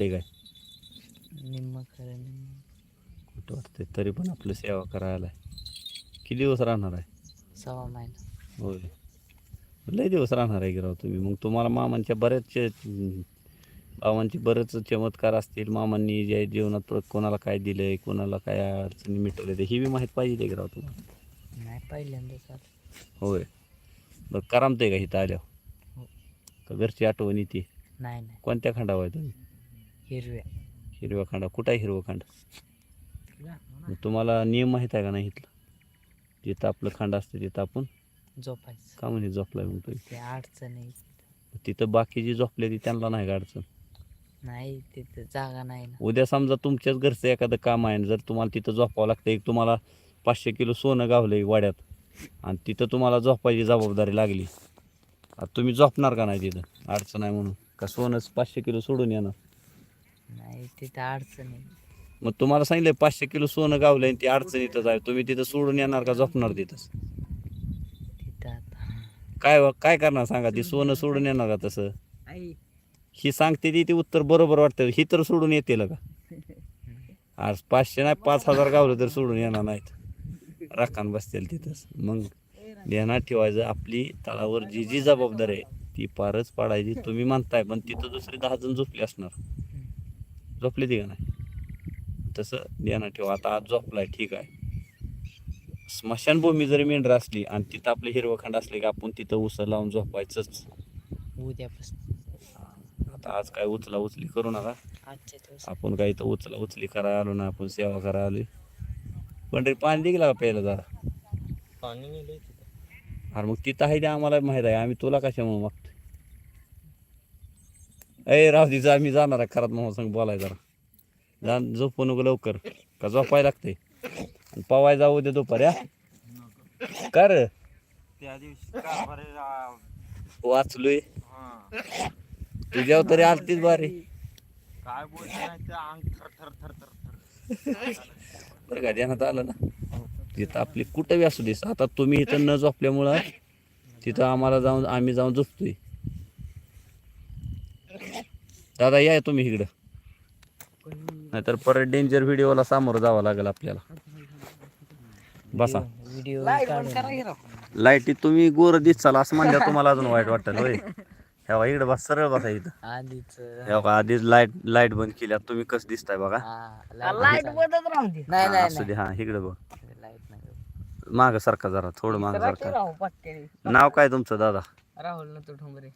ते काय? निम्म खरं निम्म. कुठं वाटतंय तरी पण आपलं सेवा करायला किती दिवस राहणार आहे? सव्वा महिना. होय. लय दिवस राहणार आहे की राव तुम्ही? मग तुम्हाला मामांच्या बऱ्याचशे बाबांचे बरेच चमत्कार असतील. मामांनी जे जीवनात प्र- कोणाला काय दिलंय कोणाला काय अडचणी मिटवल्या ते ही बी माहीत पाहिजे की राव तुम्हाला? नाही पहिल्यांदाच आलं होय. बरं करामतंय का इथं आल्यावर? हो. का घरची आठवण येते? नाही नाही. कोणत्या खंडावर आहे तुम्ही? हिरव्या हिरव्या खांडा कुठं आहे हिरवं खांड तुम्हाला नियम माहीत आहे का नाही इथलं? जिथं आपलं खांड असतं तिथं आपण झोपायचं. का म्हणे झोपलाय मग तुम्ही? ते अडचण आहे तिथं बाकीची झोपले ती त्यांना नाही का अडचण? नाही तिथं जागा नाही ना. उद्या समजा तुमच्याच घरचं एखादं काम आहे जर तुम्हाला तिथं झोपावं लागतं एक तुम्हाला पाचशे किलो सोनं गावलंय वाड्यात आणि तिथं तुम्हाला झोपायची जबाबदारी लागली. आता तुम्ही झोपणार का नाही तिथं? अडचण आहे म्हणून. का सोनंच पाचशे किलो सोडून येणार? नाही तिथं अडचण आहे. मग तुम्हाला सांगितलं पाचशे किलो सोनं गावलंय आणि ती अडचणीतच आहे. तुम्ही तिथं सोडून येणार का झोपणार तिथंच? तिथं आता. काय काय करणार सांगा? ती सोनं सोडून येणार का तसं? ही सांगते ती ती उत्तर बरोबर वाटतं. ही तर सोडून येते का? आज पाचशे नाही पाच हजार गावलं तर सोडून येणार नाहीत. राखान बसतील तिथंच. मग ध्यानात ठेवायचं. आपली तळावर जी जी जबाबदारी आहे ती पारच पाडायची. तुम्ही म्हणताय पण तिथं दुसरे दहा जण झोपले असणार. झोपले ती का नाही? तसं ध्यानात ठेवा. आता आज झोपलाय ठीक आहे. स्मशानभूमी जरी मेंढर असली आणि तिथं आपले हिरवखंड असले की आपण तिथं उसं लावून झोपायचंच. उद्यापासून. आता आज काय उचला उचली करू नका. आपण काही तर उचला उचली करायला आलो ना आपण सेवा करायला आलोय. पण रे पाणी दिलं का प्यायला जरा. पाणी अरे मग तिथं आहे ते आम्हाला माहीत आहे. आम्ही तुला कशामुळे मागतोय? अय राहू दे जा मी जाणार आहे खरात मग सांग बोलाय जरा. जा झोपू नको लवकर. का झोपायला लागते पवाय जाऊ दे दुपारी हा. कर त्या दिवशी वाचलोय. तुझ्यावर तरी आलतीच बारी. काय बोलत नाही ते अंग थर थर थर थर थर. बरं का ध्यानात आलं ना. तिथं आपली कुठं बी असू देस आता तुम्ही इथं न झोपल्यामुळं तिथं आम्हाला जाऊन आम्ही जाऊन झोपतोय. दादा या तुम्ही इकडं. नाहीतर परत डेंजर व्हिडिओला सामोरं जावं लागेल आपल्याला. बसा. व्हिडिओ काढून लाईटी तुम्ही गोर दिसाल असं म्हणल्या तुम्हाला अजून वाईट वाटेल होय. बघा, इकडं बस सरळ बसा इथं. आधीच. बघा, आधीच लाइट लाइट बंद केली आता तुम्ही कसं दिसताय बघा. लाइट दे. नाही हा, नाही असू दे हा इकडं बघ. लाइट नाही माग सारखा जरा थोडं माग सारखा. नाव काय तुमचं दादा? राहुल ना तू ठोंबरे.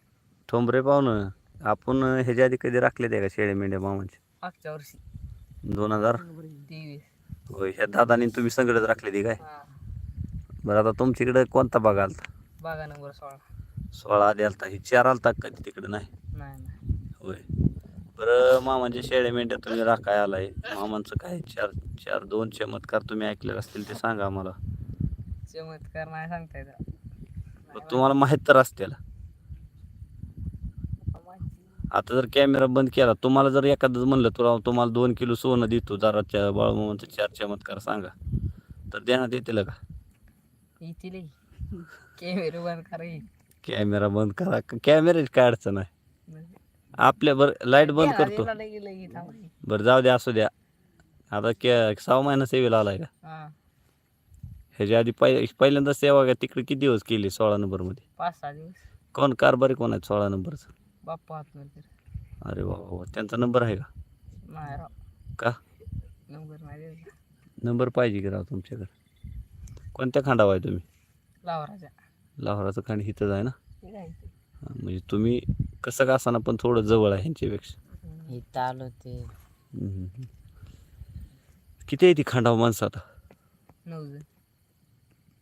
ठोंबरे पाहुणं आपण ह्याच्या आधी कधी राखले ते का शेळे मेंढ्या मामांचे? मागच्या वर्षी. दोन हजार? तेवीस. होय ह्या दादानी तुम्ही सगळेच राखले ती काय? बरं आता तुमच्याकडे कोणता भाग आलता? बागा नंबर सोळा. सोळा आधी आलता. ही चार आलता का कधी तिकडे नाही? नाही नाही. होय. बरं मामांचे शेळे मेंढ्या तुम्ही राखाय आलाय. मामांचं काय चार चार दोन चमत्कार तुम्ही ऐकले असतील ते सांगा आम्हाला. चमत्कार नाही सांगता येत. तुम्हाला माहीत तर असतील. आता जर कॅमेरा बंद केला तुम्हाला जर एखादं म्हणलं तुला तुम्हाला दोन किलो सोनं देतो जरा बाळमामांचं चार चमत्कार सांगा. तर देण्यात येतील का? येतील. कॅमेरा बंद करा. कॅमेरा बंद करा. कॅमेराची काय अडचण आहे? आपल्या बरं लाइट बंद करतो. बरं जाऊ द्या असू द्या. आता के सहा महिना सेवेला आलाय का? ह्याच्या आधी पहि पहिल्यांदा सेवा का तिकडे किती दिवस केली सोळा नंबरमध्ये? पाच सहा दिवस. कोण कारभारी कोण आहेत सोळा नंबरचं? बाप्पा हातनगर अरे वा वा वा. त्यांचा नंबर आहे का? नाही राव. का? नंबर नाही द्यायचा नंबर पाहिजे की राव तुमच्याकडे? कोणत्या खांडावर आहे तुम्ही? लावराजा. लाहोराचं खांड इथंच आहे ना? आहे हा, म्हणजे तुम्ही कसं का असाना पण थोडं जवळ आहे ह्यांच्यापेक्षा? इथं आलो ते. हम्म, हम्म. किती आहे ती खांडावर माणसं आता? नऊ जण.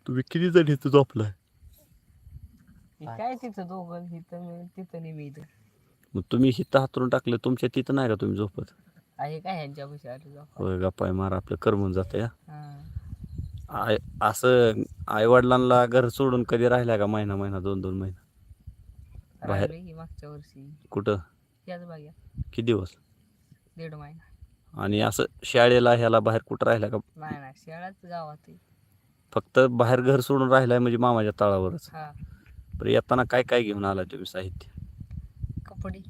तुम्ही किती जण इथं झोपलाय? काय? तिथं दोघं? तिथं मी तिथं नाही मी इथं. मग तुम्ही हिथं हातरून टाकलं तुमच्या तिथं नाही का तुम्ही झोपत? आहे काय ह्यांच्या पैसे आले जाऊ होय गप्पाय मारा आपलं करमून जातं या हा. आय असं आई वडिलांना घर सोडून कधी राहिल्या का महिना महिना दोन दोन महिना? बाहेर- राहिलोय की मागच्या वर्षी. कुठं? याच किती दिवस? दीड महिना. आणि असं शाळेला ह्याला बाहेर कुठं राहिल्या का? नाही शाळाच गावात आहे. फक्त बाहेर घर सोडून राहिलाय म्हणजे मामाच्या तळावरच. हा. बरं येताना काय काय घेऊन आला तुम्ही साहित्य? कपडे.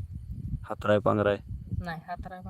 हातराय पांघराय नाही हातरा